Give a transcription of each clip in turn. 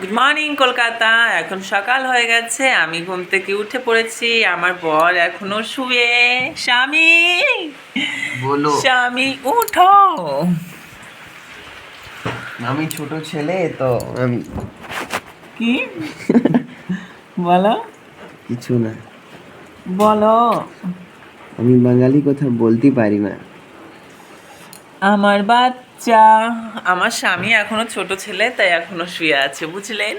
Good morning Kolkata. এখন সকাল হয়ে গেছে আমি ঘুম থেকে উঠে পড়েছি আমার বর এখনও শুয়ে। স্বামী! বলো। স্বামী উঠো। আমি ছোট ছেলে তো আমি কি? বলো। কিছু না। বলো। আমি বাঙালি কথা বলতে পারি না। আমার বাচ্চা আমার স্বামী এখনও ছোট ছেলে, তাই এখনও শুয়ে আছে, বুঝলেন?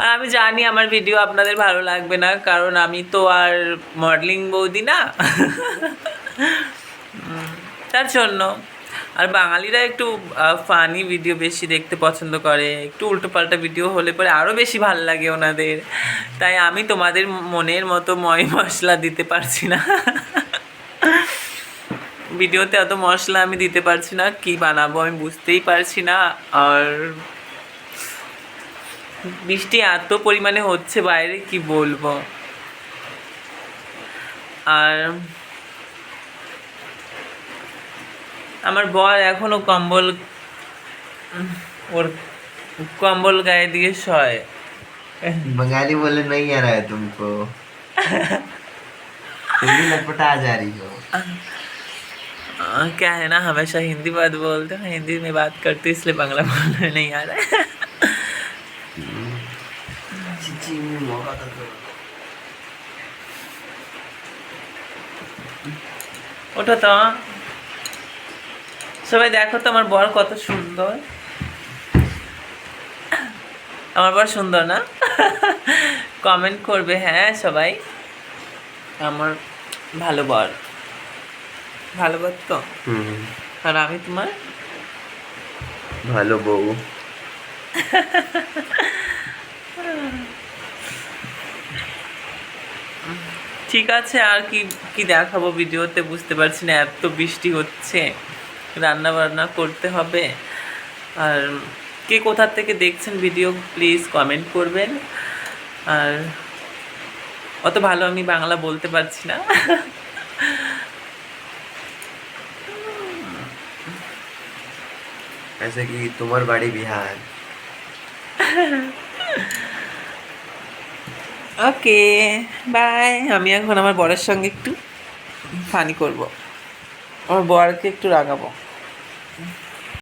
আর আমি জানি আমার ভিডিও আপনাদের ভালো লাগবে না, কারণ আমি তো আর মডেলিং বৌদি না। তার জন্য। আর বাঙালিরা একটু ফানি ভিডিও বেশি দেখতে পছন্দ করে, একটু উল্টোপাল্টা ভিডিও হলে পরে আরও বেশি ভালো লাগে ওনাদের। তাই আমি তোমাদের মনের মতো ময় মশলা দিতে পারছি না। ভিডিওতে এত মশলা আমি দিতে পারছি না কি বানাবো আমি বুঝতেই পারছি না আর বৃষ্টি এত পরিমাণে হচ্ছে বাইরে কি বলবো আর আমার বর এখনো কম্বল উম, ওর কম্বল গায়ে দিয়ে শয় बंगाली बोले नहीं आ रहा है तुमको तुम भी लटपटा आ जा रही हो आ, क्या है ना हमेशा हिंदी बात बोलते हैं हिंदी में बात करते इसलिए बांग्ला बोलने नहीं आ रहा है चिची में मौका तो दो। ওঠো তো সবাই দেখো তো আমার বর কত সুন্দর আমার বর সুন্দর না কমেন্ট করবে হ্যাঁ সবাই আমার ভালো বর ভালো বর তো। আর আমি তোমার? ভালো বউ। ঠিক আছে আর কি কি দেখাবো ভিডিওতে বুঝতে পারছি না এত বৃষ্টি হচ্ছে রান্না বান্না করতে হবে। আর কে কোথার থেকে দেখছেন ভিডিও প্লিজ কমেন্ট করবেন। আর অত ভালো আমি বাংলা বলতে পারছি না। ऐसे कि तुम्हार बाड़ी बिहार ওকে বাই আমি এখন আমার বরের সঙ্গে একটু ফানি করব আমার বরকে একটু রাগাবো